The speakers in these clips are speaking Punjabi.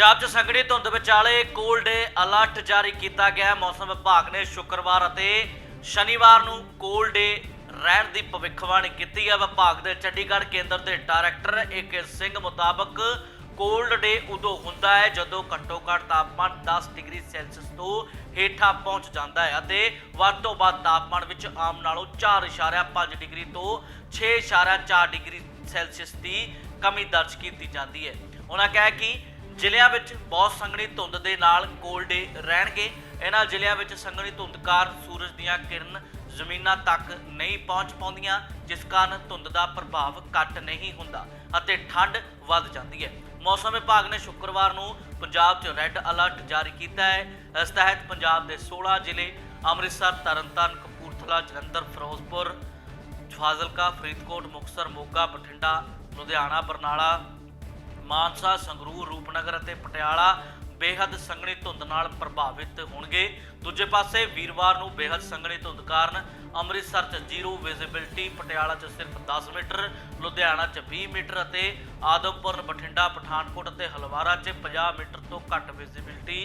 ਪੰਜਾਬ 'ਚ ਸੰਘਣੀ ਧੁੰਦ ਵਿਚਾਲੇ ਕੋਲਡ ਡੇ ਅਲਰਟ ਜਾਰੀ ਕੀਤਾ ਗਿਆ ਹੈ। ਮੌਸਮ ਵਿਭਾਗ ਨੇ ਸ਼ੁੱਕਰਵਾਰ ਅਤੇ ਸ਼ਨੀਵਾਰ ਨੂੰ ਕੋਲਡ ਡੇ ਰਹਿਣ ਦੀ ਭਵਿੱਖਬਾਣੀ ਕੀਤੀ ਹੈ। ਵਿਭਾਗ ਦੇ ਚੰਡੀਗੜ੍ਹ ਕੇਂਦਰ ਦੇ ਡਾਇਰੈਕਟਰ ਏਕੇ ਸਿੰਘ ਮੁਤਾਬਕ ਕੋਲਡ ਡੇ ਉਦੋਂ ਹੁੰਦਾ ਹੈ ਜਦੋਂ ਘੱਟੋ ਘੱਟ ਤਾਪਮਾਨ 10 ਡਿਗਰੀ ਸੈਲਸੀਅਸ ਤੋਂ ਹੇਠਾਂ ਪਹੁੰਚ ਜਾਂਦਾ ਹੈ ਅਤੇ ਵੱਧ ਤੋਂ ਵੱਧ ਤਾਪਮਾਨ ਵਿੱਚ ਆਮ ਨਾਲੋਂ 4.5 ਡਿਗਰੀ ਤੋਂ 6.4 ਡਿਗਰੀ ਸੈਲਸੀਅਸ ਦੀ ਕਮੀ ਦਰਜ ਕੀਤੀ ਜਾਂਦੀ ਹੈ। ਉਹਨਾਂ ਕਿਹਾ ਕਿ ਜ਼ਿਲ੍ਹਿਆਂ ਵਿੱਚ ਬਹੁਤ ਸੰਘਣੀ ਧੁੰਦ ਦੇ ਨਾਲ ਕੋਲਡੇ ਰਹਿਣਗੇ। ਇਹਨਾਂ ਜ਼ਿਲ੍ਹਿਆਂ ਵਿੱਚ ਸੰਘਣੀ ਧੁੰਦ ਕਾਰਨ ਸੂਰਜ ਦੀਆਂ ਕਿਰਨ ਜ਼ਮੀਨਾਂ ਤੱਕ ਨਹੀਂ ਪਹੁੰਚ ਪਾਉਂਦੀਆਂ, ਜਿਸ ਕਾਰਨ ਧੁੰਦ ਦਾ ਪ੍ਰਭਾਵ ਘੱਟ ਨਹੀਂ ਹੁੰਦਾ ਅਤੇ ਠੰਡ ਵੱਧ ਜਾਂਦੀ ਹੈ। ਮੌਸਮ ਵਿਭਾਗ ਨੇ ਸ਼ੁੱਕਰਵਾਰ ਨੂੰ ਪੰਜਾਬ 'ਚ ਰੈੱਡ ਅਲਰਟ ਜਾਰੀ ਕੀਤਾ ਹੈ। ਇਸ ਤਹਿਤ ਪੰਜਾਬ ਦੇ 16 ਜ਼ਿਲ੍ਹੇ ਅੰਮ੍ਰਿਤਸਰ, ਤਰਨਤਾਰਨ, ਕਪੂਰਥਲਾ, ਜਲੰਧਰ, ਫਿਰੋਜ਼ਪੁਰ, ਫਾਜ਼ਿਲਕਾ, ਫਰੀਦਕੋਟ, ਮੁਕਤਸਰ, ਮੋਗਾ, ਬਠਿੰਡਾ, ਲੁਧਿਆਣਾ, ਬਰਨਾਲਾ ਮਾਨਸਾ, ਸੰਗਰੂਰ, ਰੂਪਨਗਰ ਅਤੇ ਪਟਿਆਲਾ ਬੇਹੱਦ ਸੰਘਣੀ ਧੁੰਦ ਨਾਲ ਪ੍ਰਭਾਵਿਤ ਹੋਣਗੇ। ਦੂਜੇ ਪਾਸੇ ਵੀਰਵਾਰ ਨੂੰ ਬੇਹੱਦ ਸੰਘਣੀ ਧੁੰਦ ਕਾਰਨ ਅੰਮ੍ਰਿਤਸਰ 'ਚ ਜ਼ੀਰੋ ਵਿਜ਼ਿਬਿਲਟੀ ਪਟਿਆਲਾ 'ਚ ਸਿਰਫ 10 ਮੀਟਰ, ਲੁਧਿਆਣਾ 'ਚ 20 ਮੀਟਰ ਅਤੇ ਆਦਮਪੁਰ, ਬਠਿੰਡਾ, ਪਠਾਨਕੋਟ ਅਤੇ ਹਲਵਾਰਾ 'ਚ 50 ਮੀਟਰ ਤੋਂ ਘੱਟ ਵਿਜ਼ਿਬਿਲਟੀ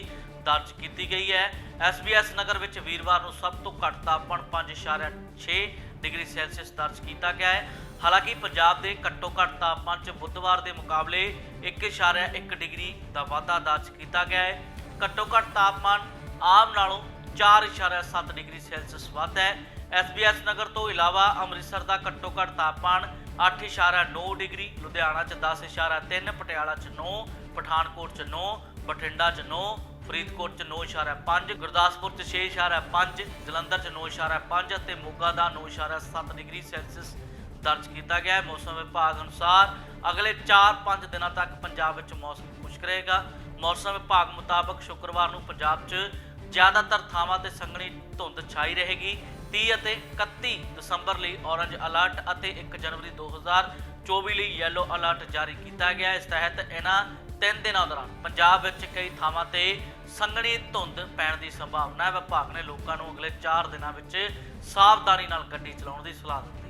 ਦਰਜ ਕੀਤੀ ਗਈ ਹੈ। ਐਸਬੀਐਸ ਨਗਰ ਵਿੱਚ ਵੀਰਵਾਰ ਨੂੰ ਸਭ ਤੋਂ ਘੱਟ ਤਾਪਮਾਨ 5.6 ਡਿਗਰੀ ਸੈਲਸੀਅਸ ਦਰਜ ਕੀਤਾ ਗਿਆ ਹੈ। ਹਾਲਾਂਕਿ ਪੰਜਾਬ ਦੇ ਘੱਟੋ ਘੱਟ ਤਾਪਮਾਨ 'ਚ ਬੁੱਧਵਾਰ ਦੇ ਮੁਕਾਬਲੇ 1.1 ਡਿਗਰੀ ਦਾ ਵਾਧਾ ਦਰਜ ਕੀਤਾ ਗਿਆ ਹੈ। ਘੱਟੋ ਘੱਟ ਤਾਪਮਾਨ ਆਮ ਨਾਲੋਂ 4.7 ਡਿਗਰੀ ਸੈਲਸੀਅਸ ਵੱਧ ਹੈ। ਐਸਬੀਐਸ ਨਗਰ ਤੋਂ ਇਲਾਵਾ ਅੰਮ੍ਰਿਤਸਰ ਦਾ ਘੱਟੋ ਘੱਟ ਤਾਪਮਾਨ 8.9 ਡਿਗਰੀ, ਲੁਧਿਆਣਾ 'ਚ 10.3 ਪਟਿਆਲਾ 'ਚ 9 ਪਠਾਨਕੋਟ 'ਚ 9 ਬਠਿੰਡਾ 'ਚ 9 ਫਰੀਦਕੋਟ 'ਚ 9.5 ਗੁਰਦਾਸਪੁਰ 'ਚ 6.5 ਜਲੰਧਰ 'ਚ 9.5 ਅਤੇ ਮੋਗਾ ਦਾ 9.7 ਡਿਗਰੀ ਸੈਲਸੀਅਸ ਦਰਜ ਕੀਤਾ ਗਿਆ ਹੈ। ਮੌਸਮ ਵਿਭਾਗ ਅਨੁਸਾਰ ਅਗਲੇ 4-5 ਦਿਨਾਂ ਤੱਕ ਪੰਜਾਬ ਵਿੱਚ ਮੌਸਮ ਖੁਸ਼ਕ ਰਹੇਗਾ। ਮੌਸਮ ਵਿਭਾਗ ਮੁਤਾਬਕ ਸ਼ੁੱਕਰਵਾਰ ਨੂੰ ਪੰਜਾਬ 'ਚ ਜ਼ਿਆਦਾਤਰ ਥਾਵਾਂ ਤੇ ਸੰਘਣੀ ਧੁੰਦ ਛਾਈ ਰਹੇਗੀ। 30 ਅਤੇ 31 ਦਸੰਬਰ ਲਈ ਔਰੰਜ ਅਲਰਟ ਅਤੇ 1 ਜਨਵਰੀ 2024 ਲਈ ਯੈਲੋ ਅਲਰਟ ਜਾਰੀ ਕੀਤਾ ਗਿਆ ਹੈ। ਇਸ ਤਹਿਤ ਇਹਨਾਂ ਤਿੰਨ ਦਿਨਾਂ ਦੌਰਾਨ ਪੰਜਾਬ ਵਿੱਚ ਕਈ ਥਾਵਾਂ ਤੇ ਸੰਘਣੀ ਧੁੰਦ ਪੈਣ ਦੀ ਸੰਭਾਵਨਾ ਹੈ। ਵਿਭਾਗ ਨੇ ਲੋਕਾਂ ਨੂੰ ਅਗਲੇ 4 ਦਿਨਾਂ ਵਿੱਚ ਸਾਵਧਾਨੀ ਨਾਲ ਗੱਡੀ ਚਲਾਉਣ ਦੀ ਸਲਾਹ ਦਿੱਤੀ।